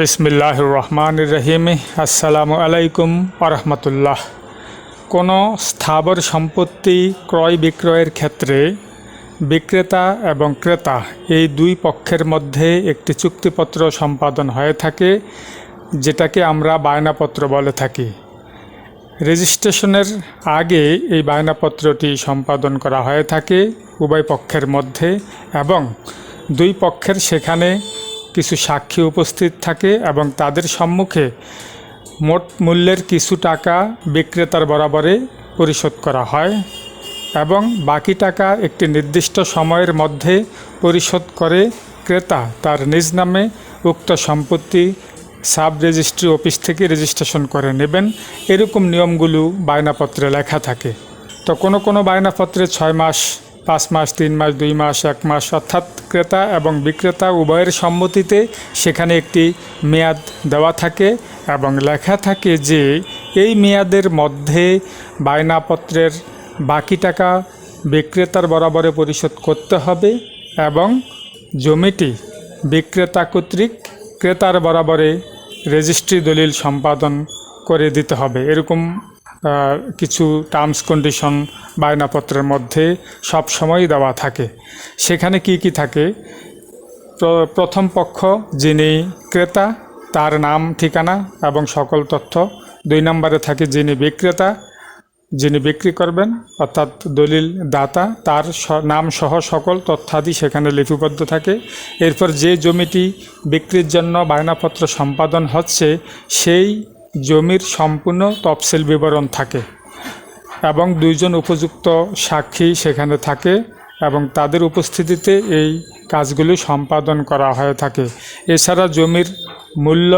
বিসমিল্লাহ রহমান রহিম আসসালামু আলাইকুম আরহামতুল্লাহ কোনো স্থাবর সম্পত্তি ক্রয় বিক্রয়ের ক্ষেত্রে বিক্রেতা এবং ক্রেতা এই দুই পক্ষের মধ্যে একটি চুক্তিপত্র সম্পাদন হয়ে থাকে, যেটাকে আমরা বায়নাপত্র বলে থাকি। রেজিস্ট্রেশনের আগে এই বায়নাপত্রটি সম্পাদন করা হয়ে থাকে উভয় পক্ষের মধ্যে এবং দুই পক্ষের সেখানে কিছু সাক্ষী উপস্থিত থাকে এবং তাদের সম্মুখে মোট মূল্যের কিছু টাকা বিক্রেতার বরাবরে পরিশোধ করা হয় এবং বাকি টাকা একটি নির্দিষ্ট সময়ের মধ্যে পরিশোধ করে ক্রেতা তার নিজ নামে উক্ত সম্পত্তি সাব রেজিস্ট্রি অফিস থেকে রেজিস্ট্রেশন করে নেবেন। এরকম নিয়মগুলো বায়নাপত্রে লেখা থাকে। তো কোনো কোনো বায়নাপত্রে ছয় মাস পাঁচ মাস, তিন মাস, দুই মাস, এক মাস অর্থাৎ ক্রেতা এবং বিক্রেতা উভয়ের সম্মতিতে সেখানে একটি মেয়াদ দেওয়া থাকে এবং লেখা থাকে যে এই মেয়াদের মধ্যে বায়নাপত্রের বাকি টাকা বিক্রেতার বরাবরে পরিশোধ করতে হবে এবং জমিটি বিক্রেতা কর্তৃক ক্রেতার বরাবরে রেজিস্ট্রি দলিল সম্পাদন করে দিতে হবে। এরকম কিছু টার্মস কন্ডিশন বায়নাপত্রের মধ্যে সব সময়ই দেওয়া থাকে। সেখানে কি কি থাকে? প্রথম পক্ষ যিনি ক্রেতা, তার নাম, ঠিকানা এবং সকল তথ্য। দুই নম্বরে থাকে যিনি বিক্রেতা, যিনি বিক্রি করবেন, অর্থাৎ দলিল দাতা, তার নাম সহ সকল তথ্যাদি সেখানে লিপিবদ্ধ থাকে। এরপর যে জমিটি বিক্রির জন্য বায়নাপত্র সম্পাদন হচ্ছে, সেই জমির সম্পূর্ণ তফসিল বিবরণ থাকে এবং দুইজন উপযুক্ত সাক্ষী সেখানে থাকে এবং তাদের উপস্থিতিতে এই কাজগুলি সম্পাদন করা হয়ে থাকে। এছাড়া জমির মূল্য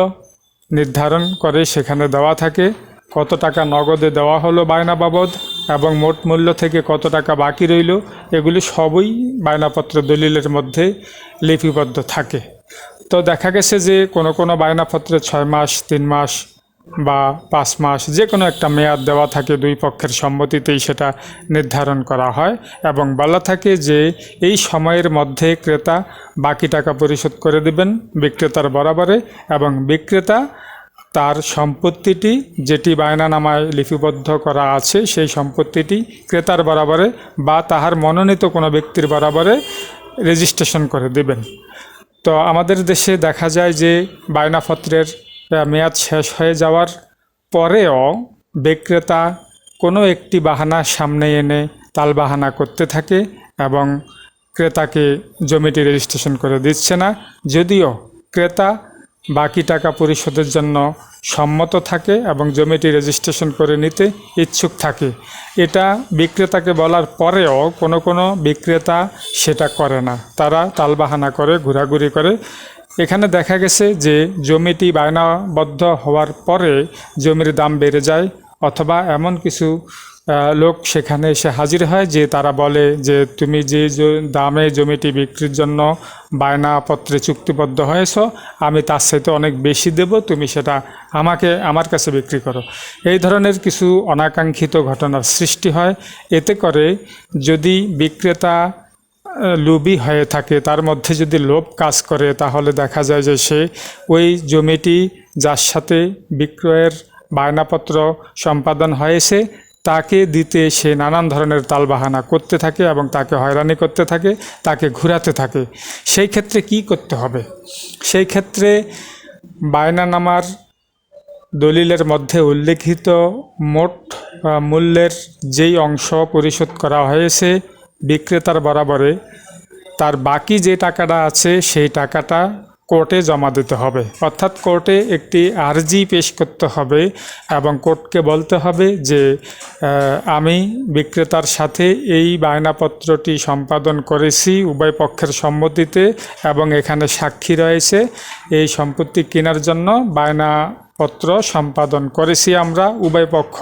নির্ধারণ করে সেখানে দেওয়া থাকে, কত টাকা নগদে দেওয়া হলো বায়না বাবদ এবং মোট মূল্য থেকে কত টাকা বাকি রইল, এগুলি সবই বায়নাপত্র দলিলের মধ্যে লিপিবদ্ধ থাকে। তো দেখা গেছে যে কোনো কোনো বায়নাপত্রে ছয় মাস, তিন মাস বা পাঁচ মাস যে কোনো একটা মেয়াদ দেওয়া থাকে দুই পক্ষের সম্মতিতেই সেটা নির্ধারণ করা হয় এবং বলা থাকে যে এই সময়ের মধ্যে ক্রেতা বাকি টাকা পরিশোধ করে দেবেন বিক্রেতার বরাবরে এবং বিক্রেতা তার সম্পত্তিটি যেটি বায়নানামায় লিপিবদ্ধ করা আছে সেই সম্পত্তিটি ক্রেতার বরাবরে বা তাহার মনোনীত কোনো ব্যক্তির বরাবরে রেজিস্ট্রেশন করে দেবেন। তো আমাদের দেশে দেখা যায় যে বায়নাপত্রের মেয়াদ শেষ হয়ে যাওয়ার পরেও বিক্রেতা কোনো একটি বাহানা সামনে এনে তালবাহানা করতে থাকে এবং ক্রেতাকে জমিটি রেজিস্ট্রেশন করে দিচ্ছে না। যদিও ক্রেতা বাকি টাকা পরিশোধের জন্য সম্মত থাকে এবং জমিটি রেজিস্ট্রেশন করে নিতে ইচ্ছুক থাকে। এটা বিক্রেতাকে বলার পরেও কোনো কোনো বিক্রেতা সেটা করে না। তারা তালবাহানা করে, ঘোরাঘুরি করে এখানে দেখা গেছে যে জমিটি বায়নাবদ্ধ হওয়ার পরে জমির দাম বেড়ে যায়, অথবা এমন কিছু লোক সেখানে এসে হাজির হয় যে তারা বলে যে তুমি যে দামে জমিটি বিক্রির জন্য বায়নাপত্রে চুক্তিবদ্ধ হয়েছ, আমি তার সাথে অনেক বেশি দেব, তুমি সেটা আমাকে, আমার কাছে বিক্রি করো। এই ধরনের কিছু অনাকাঙ্ক্ষিত ঘটনার সৃষ্টি হয়। এতে করে যদি বিক্রেতা লোভী হয়ে থাকে, তার মধ্যে যদি লোভ কাজ করে, তাহলে দেখা যায় যে সে ওই জমিটি যার সাথে বিক্রয়ের বায়নাপত্র সম্পাদন হয়েছে, তাকে দিতে সে নানান ধরনের তালবাহানা করতে থাকে এবং তাকে হয়রানি করতে থাকে, তাকে ঘুরাতে থাকে। সেই ক্ষেত্রে কি করতে হবে? সেই ক্ষেত্রে বায়নানামার দলিলের মধ্যে উল্লেখিত মোট মূল্যের যেই অংশ পরিশোধ করা হয়েছে বিক্রেতার বরাবরে তার বাকি যে টাকাটা আছে সেই টাকাটা কোর্টে জমা দিতে হবে। অর্থাৎ কোর্টে একটি আর্জি পেশ করতে হবে এবং কোর্টকে বলতে হবে যে আমি বিক্রেতার সাথে এই বায়নাপত্রটি সম্পাদন করেছি উভয় পক্ষের সম্মতিতে এবং এখানে সাক্ষী রয়েছে। এই সম্পত্তি কেনার জন্য বায়নাপত্র সম্পাদন করেছি আমরা উভয় পক্ষ।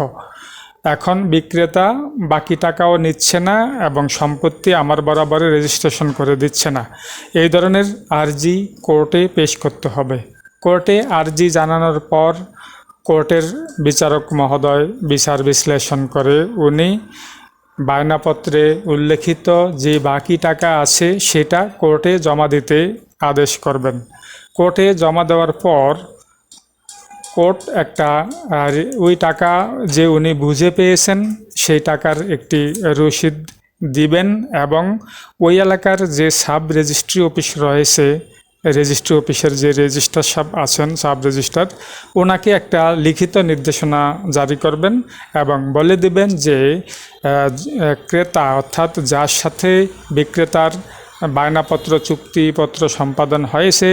এখন বিক্রেতা বাকি টাকাও নিচ্ছে না এবং সম্পত্তি আমার বরাবরে রেজিস্ট্রেশন করে দিচ্ছে না। এই ধরনের আর্জি কোর্টে পেশ করতে হবে। কোর্টে আর্জি জানানোর পর কোর্টের বিচারক মহোদয় বিচার বিশ্লেষণ করে উনি বায়নাপত্রে উল্লেখিত যে বাকি টাকা আছে সেটা কোর্টে জমা দিতে আদেশ করবেন। কোর্টে জমা দেওয়ার পর কোর্ট একটা ওই টাকা যে উনি বুঝে পেয়েছেন, সেই টাকার একটি রসিদ দিবেন এবং ওই এলাকার যে সাব রেজিস্ট্রি অফিস রয়েছে, রেজিস্ট্রি অফিসের যে রেজিস্ট্রার সাব আছেন, সাব রেজিস্ট্রার ওনাকে একটা লিখিত নির্দেশনা জারি করবেন এবং বলে দিবেন যে ক্রেতা অর্থাৎ যার সাথে বিক্রেতার বায়নাপত্র, চুক্তিপত্র সম্পাদন হয়েছে,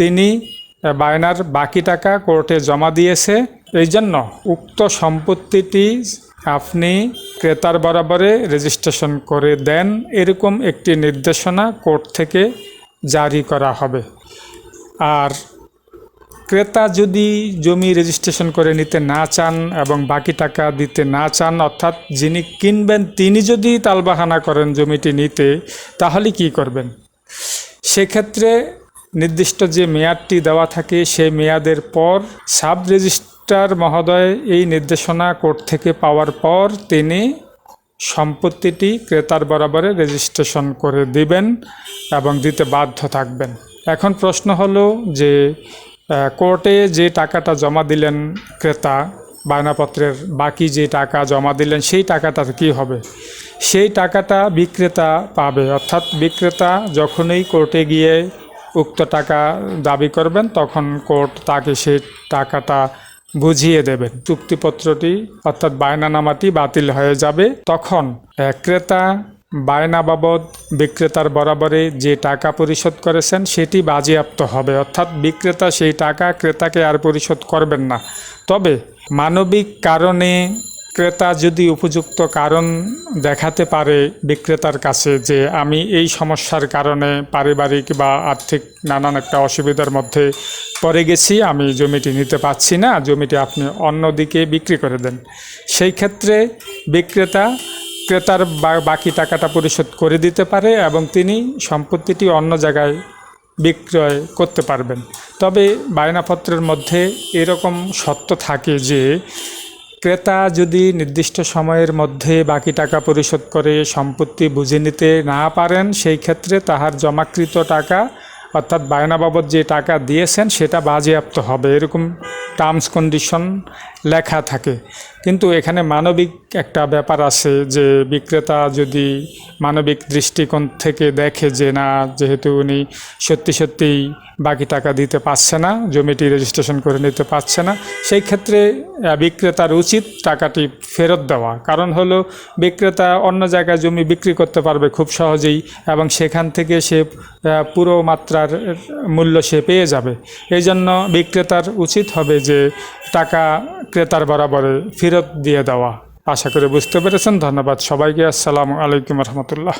তিনি বায়নার বাকি টাকা কোর্টে জমা দিয়েছে। এই জন্য উক্ত সম্পত্তিটি আপনি ক্রেতার বরাবরে রেজিস্ট্রেশন করে দেন, এরকম একটি নির্দেশনা কোর্ট থেকে জারি করা হবে। আর ক্রেতা যদি জমি রেজিস্ট্রেশন করে নিতে না চান এবং বাকি টাকা দিতে না চান, অর্থাৎ যিনি কিনবেন তিনি যদি তালবাহানা করেন জমিটি নিতে, তাহলে কি করবেন? সেক্ষেত্রে নির্দিষ্ট যে মেয়াদটি দেওয়া থাকে সেই মেয়াদের পর সাব রেজিস্ট্রার মহোদয় এই নির্দেশনা কোর্ট থেকে পাওয়ার পর তিনি সম্পত্তিটি ক্রেতার বরাবরে রেজিস্ট্রেশন করে দিবেন এবং দিতে বাধ্য থাকবেন। এখন প্রশ্ন হলো যে কোর্টে যে টাকাটা জমা দিলেন ক্রেতা বায়নাপত্রের বাকি যে টাকা জমা দিলেন, সেই টাকাটার কি হবে? সেই টাকাটা বিক্রেতা পাবে। অর্থাৎ বিক্রেতা যখনই কোর্টে গিয়ে উক্ত টাকা দাবি করবেন, তখন কোর্ট তাকে সেই টাকাটা বুঝিয়ে দেবেন। চুক্তিপত্রটি অর্থাৎ বায়নানামাটি বাতিল হয়ে যাবে। তখন ক্রেতা বায়না বাবদ বিক্রেতার বরাবরে যে টাকা পরিশোধ করেছেন, সেটি বাজেয়াপ্ত হবে। অর্থাৎ বিক্রেতা সেই টাকা ক্রেতাকে আর পরিশোধ করবেন না। তবে মানবিক কারণে ক্রেতা যদি উপযুক্ত কারণ দেখাতে পারে বিক্রেতার কাছে যে আমি এই সমস্যার কারণে পারিবারিক বা আর্থিক নানান একটা অসুবিধার মধ্যে পড়ে গেছি, আমি জমিটি নিতে পারছি না, জমিটি আপনি অন্যদিকে বিক্রি করে দেন। সেই ক্ষেত্রে বিক্রেতা, ক্রেতার বাকি টাকাটা পরিশোধ করে দিতে পারে এবং তিনি সম্পত্তিটি অন্য জায়গায় বিক্রয় করতে পারবেন। তবে বায়নাপত্রের মধ্যে এরকম সত্য থাকে যে ক্রেতা যদি নির্দিষ্ট সময়ের মধ্যে বাকি টাকা পরিশোধ করে সম্পত্তি বুঝে নিতে না পারেন, সেই ক্ষেত্রে তাহার জমাকৃত টাকা অর্থাৎ বায়না বাবদ যে টাকা দিয়েছেন, সেটা বাজেয়াপ্ত হবে। এরকম টার্মস কন্ডিশন লেখা থাকে। কিন্তু এখানে মানবিক একটা ব্যাপার আছে যে, বিক্রেতা যদি মানবিক দৃষ্টিকোণ থেকে দেখে যে, না, যেহেতু উনি সত্যি সত্যিই বাকি টাকা দিতে পারছে না, জমিটি রেজিস্ট্রেশন করে নিতে পারছে না, সেই ক্ষেত্রে বিক্রেতার উচিত টাকাটি ফেরত দেওয়া। কারণ হলো, বিক্রেতা অন্য জায়গায় জমি বিক্রি করতে পারবে খুব সহজেই এবং সেখান থেকে সে পুরো পুরো মাত্রার মূল্য সে পেয়ে যাবে। এই জন্য বিক্রেতার উচিত হবে যে টাকা ক্রেতার বরাবরে ফেরত দিয়ে দেওয়া। আশা করি বুঝতে পেরেছেন। ধন্যবাদ সবাইকে। আসসালামু আলাইকুম রহমতুল্লাহ।